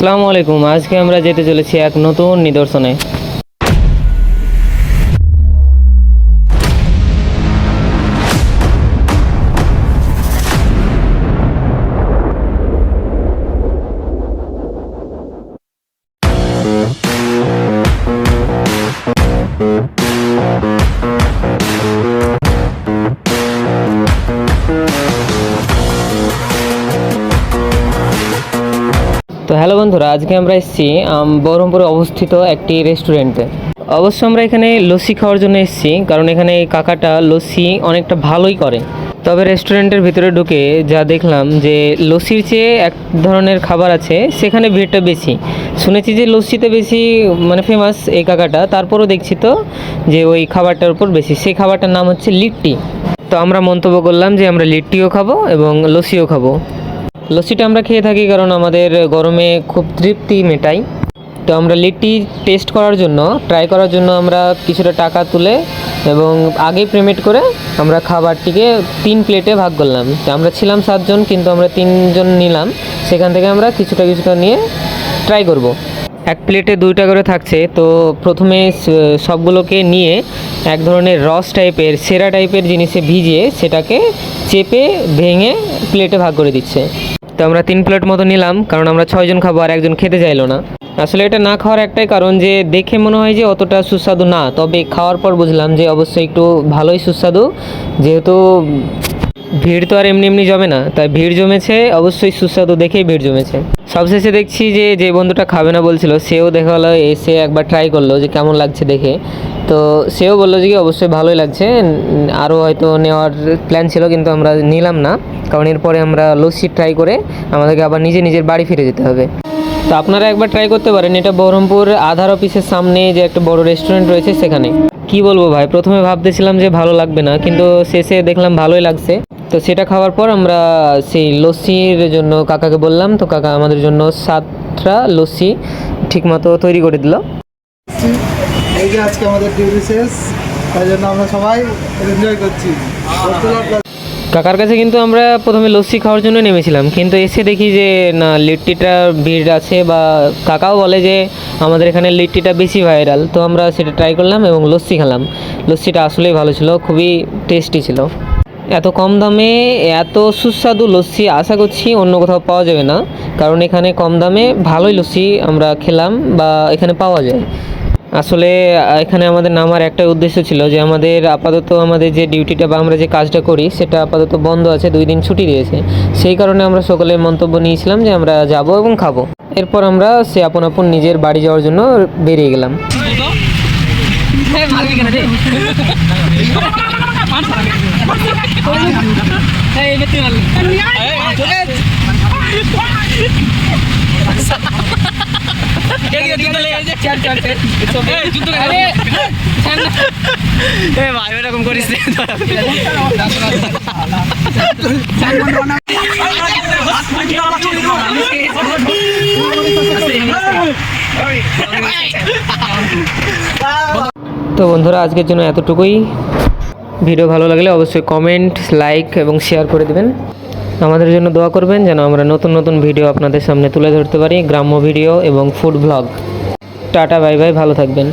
আসসালামু আলাইকুম আজকে আমরা যেতে চলেছি এক নতুন নিদর্শনে। তো হ্যালো বন্ধুরা, আজকে আমরা এসেছি বহরমপুরে অবস্থিত একটি রেস্টুরেন্টে অবশ্য আমরা এখানে লস্যি খাওয়ার জন্য এসেছি, কারণ এখানে কাকাটা লস্যি অনেকটা ভালোই করে। তবে রেস্টুরেন্টের ভিতরে ঢুকে যা দেখলাম যে লস্যির চেয়ে এক ধরনের খাবার আছে, সেখানে ভিড়টা বেশি। শুনেছি যে লস্যিতে বেশি মানে ফেমাস এই কাকাটা, তারপরও দেখছি তো যে ওই খাবারটার উপর বেশি। সেই খাবারটার নাম হচ্ছে লিট্টি। তো আমরা মন্তব্য করলাম যে আমরা লিট্টিও খাব এবং লস্যিও খাব। লস্যিটা আমরা খেয়ে থাকি কারণ আমাদের গরমে খুব তৃপ্তি মেটাই। তো আমরা লিট্টি টেস্ট করার জন্য ট্রাই করার জন্য আমরা কিছুটা টাকা তুলে এবং আগে পেমেন্ট করে আমরা খাবারটিকে তিন প্লেটে ভাগ করলাম। তো আমরা ছিলাম সাতজন কিন্তু আমরা তিনজন নিলাম। সেখান থেকে আমরা কিছুটা কিছুটা নিয়ে ট্রাই করব। এক প্লেটে দুইটা করে থাকছে। তো প্রথমে সবগুলোকে নিয়ে এক ধরনের রস টাইপের সেরা টাইপের জিনিসে ভিজিয়ে সেটাকে চেপে ভেঙে প্লেটে ভাগ করে দিচ্ছে। তো আমরা তিন প্লেট মতো নিলাম, কারণ আমরা ছয়জন খাব আর একজন খেতে চাইলো না। আসলে এটা না খাওয়ার একটাই কারণ যে, দেখে মনে হয় যে অতটা সুস্বাদু না, তবে খাওয়ার পর বুঝলাম যে অবশ্যই একটু ভালোই সুস্বাদু, যেহেতু ভিড় তো আর এমনি এমনি জমে না, তাই ভিড় জমেছে, অবশ্যই সুস্বাদু দেখেই ভিড় জমেছে। সবশেষে দেখছি যে যে বন্ধুটা খাবে না বলছিল, সেও দেখা হলো, এসে একবার ট্রাই করল যে কেমন লাগছে দেখে। তো সেও বলল যে কি, অবশ্যই ভালোই লাগছে। আরও হয়তো নেওয়ার প্ল্যান ছিল, কিন্তু আমরা নিলাম না। কারণ এরপরে আমরা লস্যি ট্রাই করে আমাদেরকে আবার নিজে নিজের বাড়ি ফিরে যেতে হবে। তো আপনারা একবার ট্রাই করতে পারেন। এটা বহরমপুর আধার অফিসের সামনে যে একটা বড় রেস্টুরেন্ট রয়েছে সেখানে। কি বলব ভাই, প্রথমে ভাবতেছিলাম যে ভালো লাগবে না, কিন্তু শেষে দেখলাম ভালোই লাগছে। তো সেটা খাওয়ার পর আমরা সেই লস্যির জন্য কাকাকে বললাম, তো কাকা আমাদের জন্য সাতটা লস্যি ঠিকমতো তৈরি করে দিল। এই যে আজকে আমাদের ডিউটি শেষ, তাই জন্য আমরা সবাই এনজয় করছি। কাকার কাছে কিন্তু আমরা প্রথমে লস্যি খাওয়ার জন্য নেমেছিলাম, কিন্তু এসে দেখি যে, না, লিট্টিটা ভিড় আছে বা কাকাও বলে যে, আমাদের এখানে লিট্টিটা বেশি ভাইরাল। তো আমরা সেটা ট্রাই করলাম এবং লস্যি খেলাম। লস্যিটা আসলেই ভালো ছিল, খুবই টেস্টি ছিল। এত কম দামে, এত সুস্বাদু লস্যি আশা করছি অন্য কোথাও পাওয়া যাবে না। কারণ এখানে কম দামে ভালোই লস্যি আমরা খেলাম বা এখানে পাওয়া যায়। আসলে এখানে আমাদের নামার একটা উদ্দেশ্য ছিল যে আমাদের আপাতত আমাদের যে ডিউটিটা বা আমরা যে কাজটা করি সেটা আপাতত বন্ধ আছে দুই দিন ছুটি দিয়েছে সেই কারণে আমরা সকলে মন্তব্য নিয়েছিলাম যে আমরা যাব এবং খাব এরপর আমরা সে আপন আপন নিজের বাড়ি যাওয়ার জন্য বেরিয়ে গেলাম তো বন্ধুরা আজকের জন্য এতটুকুই। ভিডিও ভালো লাগলে অবশ্যই কমেন্ট লাইক এবং শেয়ার করে দেবেন। আমাদের জন্য দোয়া করবেন যেন আমরা নতুন নতুন ভিডিও আপনাদের সামনে তুলে ধরতে পারি, গ্রাম্য ভিডিও এবং food blog. Tata, bye bye, ভালো থাকবেন।